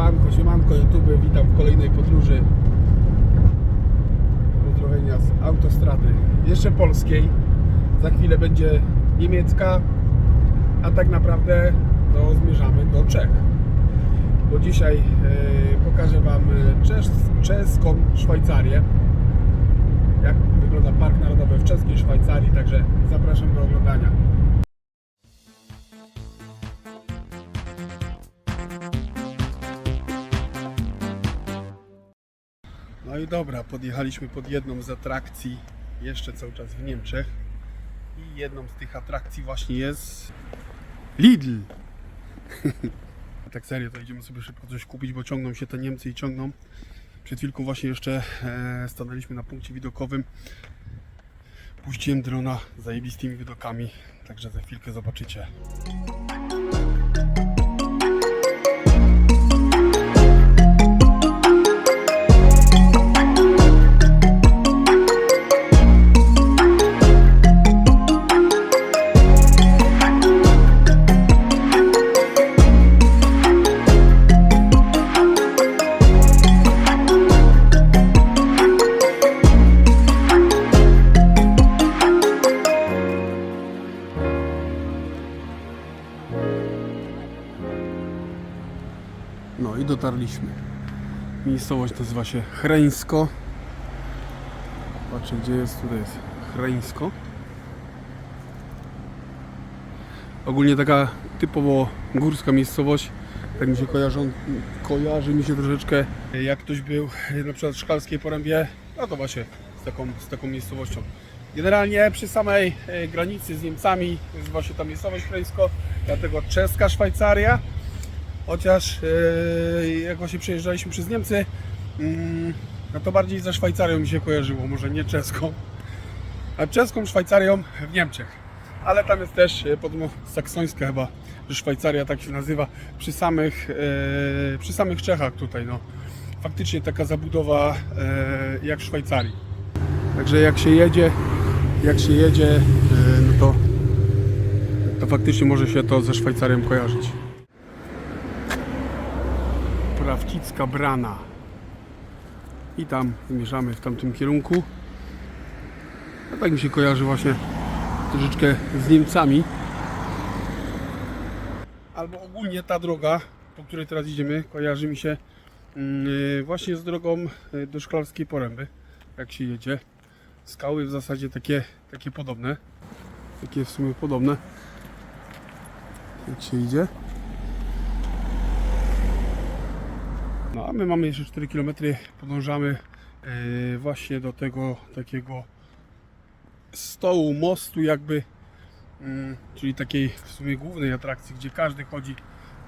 Siemanko, siemanko YouTube, witam w kolejnej podróży. Pozdrowienia z autostrady, jeszcze polskiej. Za chwilę będzie niemiecka, a tak naprawdę to zmierzamy do Czech. Bo dzisiaj e, pokażę Wam czes czeską Szwajcarię. Jak wygląda Park Narodowy w czeskiej Szwajcarii, także zapraszam do oglądania. No i dobra, podjechaliśmy pod jedną z atrakcji, jeszcze cały czas w Niemczech. I jedną z tych atrakcji właśnie jest Lidl. tak serio, to idziemy sobie szybko coś kupić, bo ciągną się te Niemcy i ciągną. Przed chwilką właśnie jeszcze e, stanęliśmy na punkcie widokowym. Puściłem drona zajebistymi widokami, także za chwilkę zobaczycie. No i dotarliśmy. Miejscowość nazywa się Chreńsko. Patrzę gdzie jest, tutaj jest Chreńsko. Ogólnie taka typowo górska miejscowość. Tak mi się kojarzą, kojarzy mi się troszeczkę jak ktoś był na przykład w Szkalskiej Porębie, no to właśnie z taką, z taką miejscowością. Generalnie przy samej e, granicy z Niemcami jest właśnie ta miejscowość Chreńsko, dlatego czeska Szwajcaria. Chociaż e, jak właśnie przejeżdżaliśmy przez Niemcy, mm, no to bardziej ze Szwajcarią mi się kojarzyło, może nie czeską, a czeską Szwajcarią w Niemczech. Ale tam jest też e, podobno saksońska chyba, że Szwajcaria tak się nazywa, przy samych, e, przy samych Czechach tutaj, no. Faktycznie taka zabudowa jak w Szwajcarii. Także jak się jedzie, jak się jedzie, no to, to faktycznie może się to ze Szwajcarią kojarzyć. Prawcicka Brana. I tam zmierzamy w tamtym kierunku. A tak mi się kojarzy właśnie troszeczkę z Niemcami. Albo ogólnie ta droga, po której teraz idziemy, kojarzy mi się mm, y, właśnie z drogą y, do Szklarskiej Poręby, jak się jedzie. Skały w zasadzie takie, takie podobne. Takie w sumie podobne. Jak się idzie. A my mamy jeszcze 4 km, podążamy e, właśnie do tego takiego stołu, mostu jakby, mm, czyli takiej w sumie głównej atrakcji, gdzie każdy chodzi,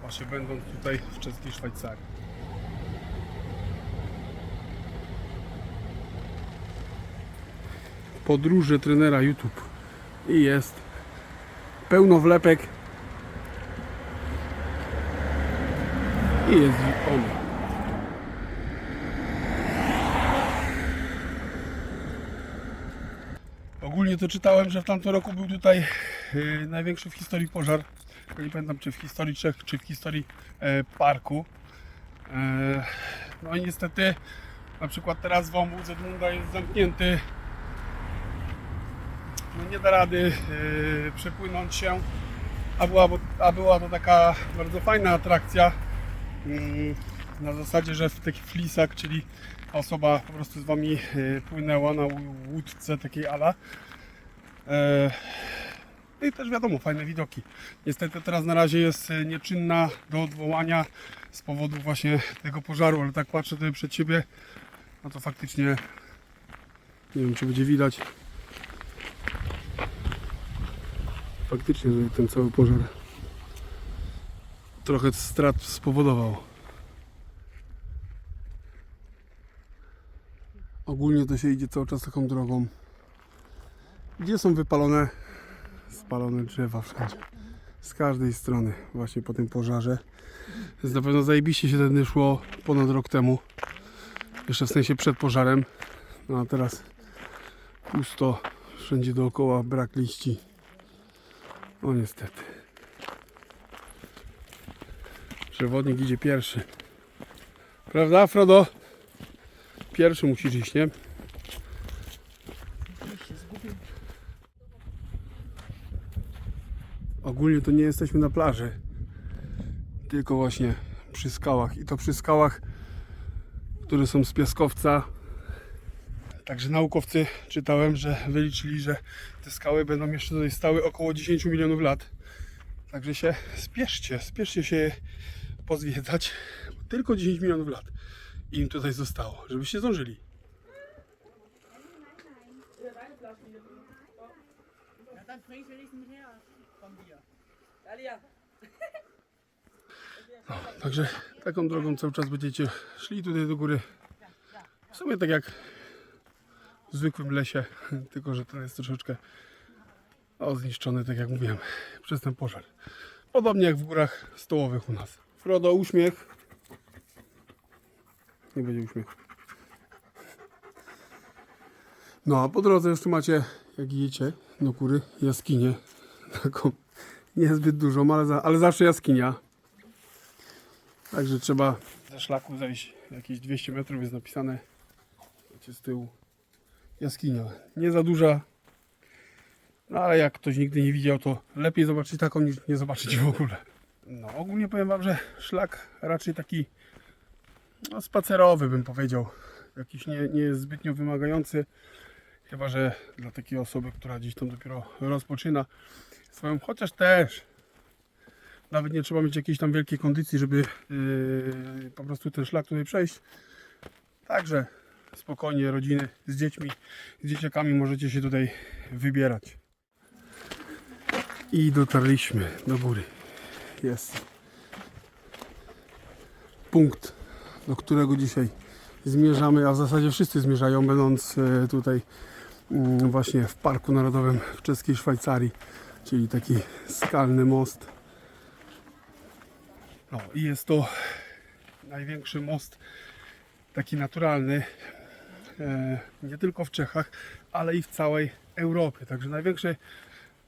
właśnie będąc tutaj w czeskiej Szwajcarii. Podróże trenera YouTube i jest pełno wlepek i jest on. To czytałem, że w tamtym roku był tutaj e, największy w historii pożar. Nie pamiętam czy w historii Czech, czy w historii e, parku. E, no i niestety na przykład teraz wąwóz Edmunda jest zamknięty. No nie da rady e, przepłynąć się. A była, a była to taka bardzo fajna atrakcja. Mm, Na zasadzie, że w takich flisach, czyli osoba po prostu z wami e, płynęła na łó- łódce takiej ala. No i też wiadomo, fajne widoki. Niestety teraz na razie jest e, nieczynna do odwołania z powodu właśnie tego pożaru, ale tak patrzę tutaj przed siebie, no to faktycznie nie wiem czy będzie widać. Faktycznie ten cały pożar trochę strat spowodował. Ogólnie to się idzie cały czas taką drogą, gdzie są wypalone, spalone drzewa wszędzie. Z każdej strony, właśnie po tym pożarze. Więc na pewno zajebiście się tędy szło ponad rok temu. Jeszcze w sensie przed pożarem. No a teraz pusto, wszędzie dookoła brak liści. No niestety. Przewodnik idzie pierwszy. Prawda, Frodo? Pierwszy musisz iść, nie? Ogólnie to nie jesteśmy na plaży, tylko właśnie przy skałach. I to przy skałach, które są z piaskowca. Także naukowcy czytałem, że wyliczyli, że te skały będą jeszcze tutaj stały około 10 milionów lat. Także się spieszcie, spieszcie się je pozwiedzać. Tylko 10 milionów lat im tutaj zostało, żebyście zdążyli. Ja, dann bringst du wenigstens her. Dalia, Także taką drogą cały czas będziecie szli tutaj do góry. W sumie tak jak w zwykłym lesie, tylko że ten jest troszeczkę o, zniszczony, tak jak mówiłem, przez ten pożar. Podobnie jak w górach stołowych u nas. Frodo, uśmiech. Nie będzie uśmiechu. No a po drodze jeszcze macie, jak idziecie do góry, jaskinię. Taką niezbyt dużą, ale, za, ale zawsze jaskinia. Także trzeba ze szlaku zejść jakieś 200 metrów jest napisane. Z tyłu jaskinia. Nie za duża, no ale jak ktoś nigdy nie widział, to lepiej zobaczyć taką niż nie zobaczyć w ogóle. No ogólnie powiem Wam, że szlak raczej taki no, spacerowy bym powiedział. Jakiś nie, nie jest zbytnio wymagający. Chyba, że dla takiej osoby, która gdzieś tam dopiero rozpoczyna swoją, chociaż też nawet nie trzeba mieć jakiejś tam wielkiej kondycji, żeby yy, po prostu ten szlak tutaj przejść. Także spokojnie rodziny z dziećmi, z dzieciakami możecie się tutaj wybierać. I dotarliśmy do góry. Jest punkt, do którego dzisiaj zmierzamy, a w zasadzie wszyscy zmierzają, będąc e, tutaj mm, właśnie w Parku Narodowym w czeskiej Szwajcarii, czyli taki skalny most. No i jest to największy most taki naturalny e, nie tylko w Czechach, ale i w całej Europie. Także największy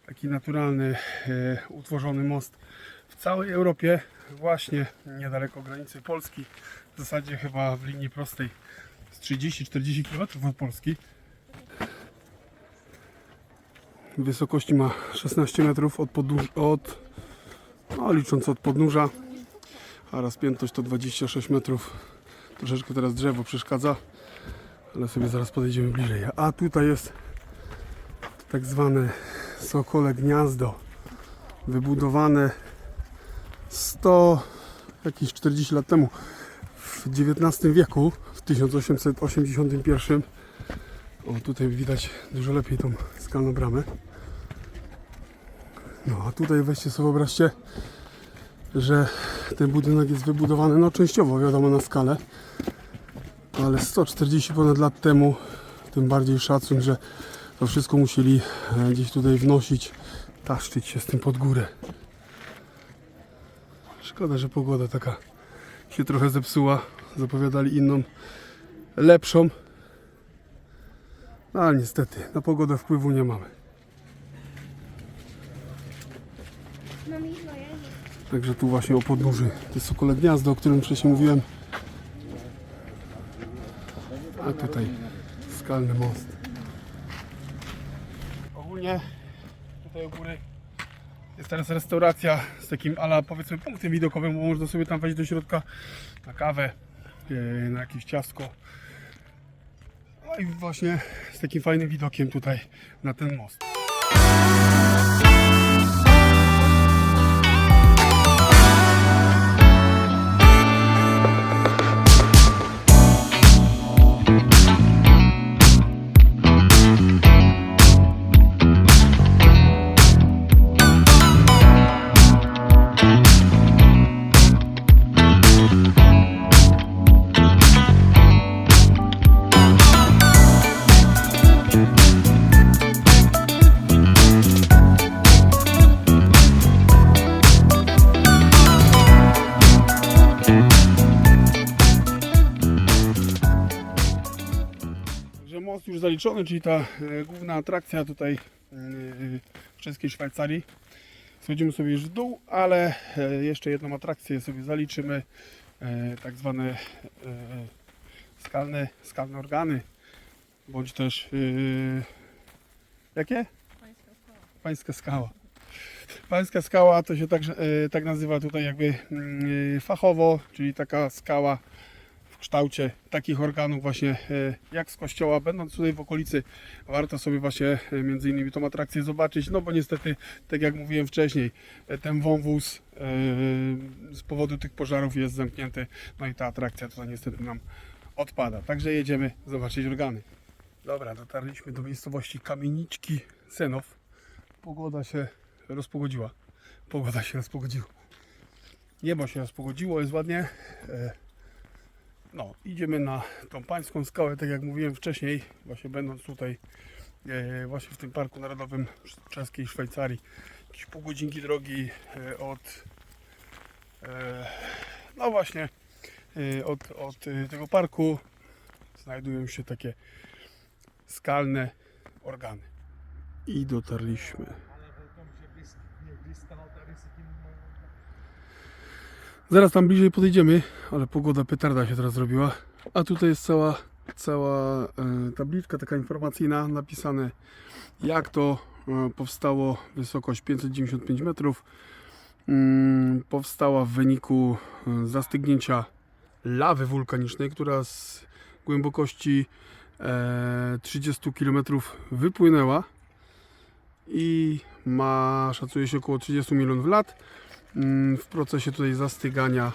taki naturalny e, utworzony most w całej Europie, właśnie niedaleko granicy Polski, w zasadzie chyba w linii prostej z 30-40 km od Polski. Wysokości ma 16 metrów od, podnóż, od no, licząc od podnóża a rozpiętość to 26 metrów. Troszeczkę teraz drzewo przeszkadza, ale sobie zaraz podejdziemy bliżej. A tutaj jest tak zwane Sokole Gniazdo, wybudowane 100, jakieś 40 lat temu, w XIX wieku, w 1881. O, tutaj widać dużo lepiej tą bramę. No, a tutaj weźcie sobie wyobraźcie, że ten budynek jest wybudowany, no częściowo wiadomo na skalę, ale 140 ponad lat temu, tym bardziej szacun, że to wszystko musieli e, gdzieś tutaj wnosić, taszczyć się z tym pod górę. Szkoda, że pogoda taka się trochę zepsuła, zapowiadali inną, lepszą, no, ale niestety na pogodę wpływu nie mamy. Także tu właśnie o podnóży to jest Sokole Gniazdo, o którym wcześniej mówiłem. A tutaj skalny most. Ogólnie tutaj u góry jest teraz restauracja z takim ala powiedzmy punktem widokowym, bo można sobie tam wejść do środka na kawę, yy, na jakieś ciastko. I właśnie z takim fajnym widokiem tutaj na ten most. Zaliczony, czyli ta e, główna atrakcja tutaj e, w czeskiej Szwajcarii. Schodzimy sobie już w dół, ale e, jeszcze jedną atrakcję sobie zaliczymy. tak zwane skalne, skalne organy, bądź też jakie? Pańska skała. Pańska skała to się tak, tak nazywa tutaj jakby mm, fachowo, czyli taka skała kształcie takich organów właśnie e, jak z kościoła. Będąc tutaj w okolicy warto sobie właśnie e, między innymi tą atrakcję zobaczyć, no bo niestety, tak jak mówiłem wcześniej, e, ten wąwóz z powodu tych pożarów jest zamknięty, no i ta atrakcja tutaj niestety nam odpada. Także jedziemy zobaczyć organy. Dobra, dotarliśmy do miejscowości Kamieniczki Senow. Pogoda się rozpogodziła. Pogoda się rozpogodziła. Niebo się rozpogodziło, jest ładnie. No, idziemy na tą pańską skałę, tak jak mówiłem wcześniej, właśnie będąc tutaj, e, właśnie w tym Parku Narodowym Czeskiej Szwajcarii. Jakieś pół godzinki drogi e, od, e, no właśnie, e, od, od e, tego parku znajdują się takie skalne organy. I dotarliśmy. Zaraz tam bliżej podejdziemy, ale pogoda petarda się teraz zrobiła. A tutaj jest cała, cała e, tabliczka taka informacyjna, napisane jak to e, powstało, wysokość 595 metrów. Mm, powstała w wyniku e, zastygnięcia lawy wulkanicznej, która z głębokości e, 30 km wypłynęła i ma, szacuje się, około 30 milionów lat. Mm, W procesie tutaj zastygania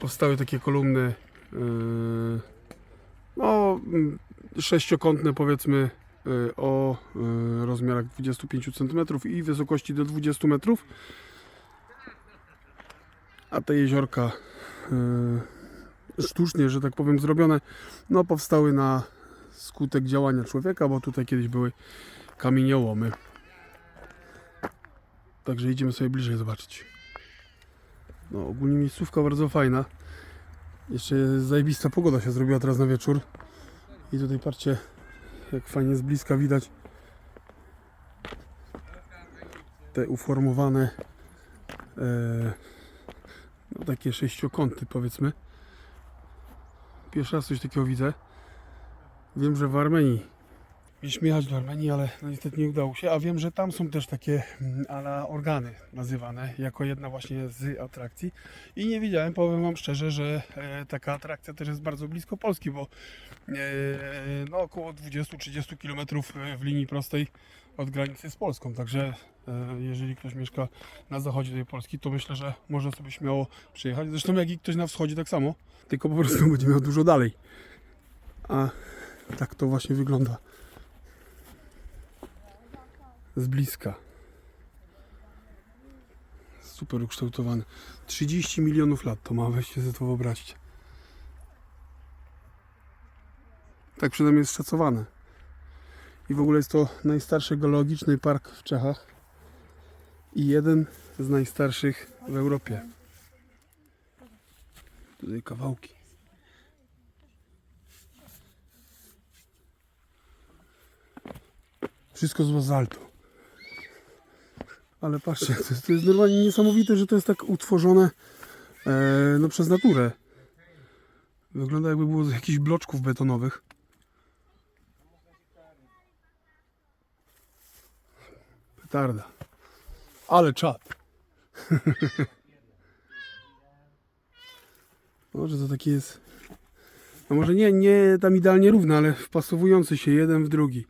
powstały takie kolumny yy, no, mm, sześciokątne powiedzmy yy, o yy, rozmiarach 25 cm i wysokości do 20 metrów. A te jeziorka sztucznie, że tak powiem, zrobione, no powstały na skutek działania człowieka, bo tutaj kiedyś były kamieniołomy. Także idziemy sobie bliżej zobaczyć. No ogólnie miejscówka bardzo fajna. Jeszcze zajebista pogoda się zrobiła teraz na wieczór. I tutaj patrzcie, jak fajnie z bliska widać te uformowane e, no takie sześciokąty powiedzmy. Pierwszy raz coś takiego widzę. Wiem, że w Armenii Mieliśmy jechać do Armenii, ale no niestety nie udało się. A wiem, że tam są też takie mm, ala organy nazywane jako jedna właśnie z atrakcji. I nie wiedziałem, powiem Wam szczerze, że e, taka atrakcja też jest bardzo blisko Polski, bo e, no, około 20-30 km w linii prostej od granicy z Polską. Także e, jeżeli ktoś mieszka na zachodzie tej Polski, to myślę, że może sobie śmiało przyjechać. Zresztą jak i ktoś na wschodzie tak samo, tylko po prostu będzie miał dużo dalej. A tak to właśnie wygląda z bliska. Super ukształtowany. 30 milionów lat to ma, weźcie sobie to wyobraźcie. Tak przynajmniej jest szacowane. I w ogóle jest to najstarszy geologiczny park w Czechach i jeden z najstarszych w Europie. Tutaj kawałki. Wszystko z bazaltu. Ale patrzcie, to jest, to jest normalnie niesamowite, że to jest tak utworzone e, no, przez naturę. Wygląda jakby było z jakichś bloczków betonowych. Petarda. Ale czad. Może to taki jest. No może nie, nie tam idealnie równo, ale wpasowujący się jeden w drugi.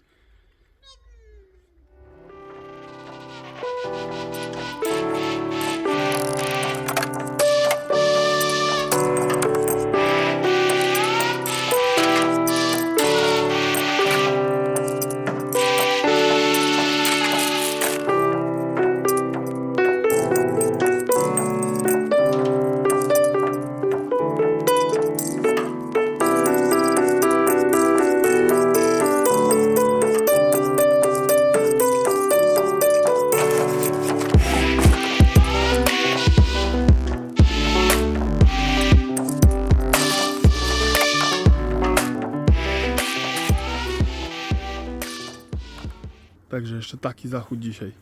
Także jeszcze taki zachód dzisiaj.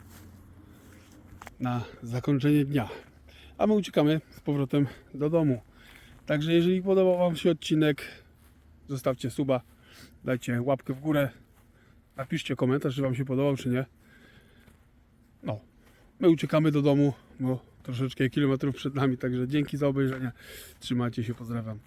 Na zakończenie dnia. a my uciekamy z powrotem do domu. Także jeżeli podobał Wam się odcinek, zostawcie suba, dajcie łapkę w górę, napiszcie komentarz, czy Wam się podobał, czy nie. No, my uciekamy do domu, bo troszeczkę kilometrów przed nami, także dzięki za obejrzenie. Trzymajcie się, pozdrawiam.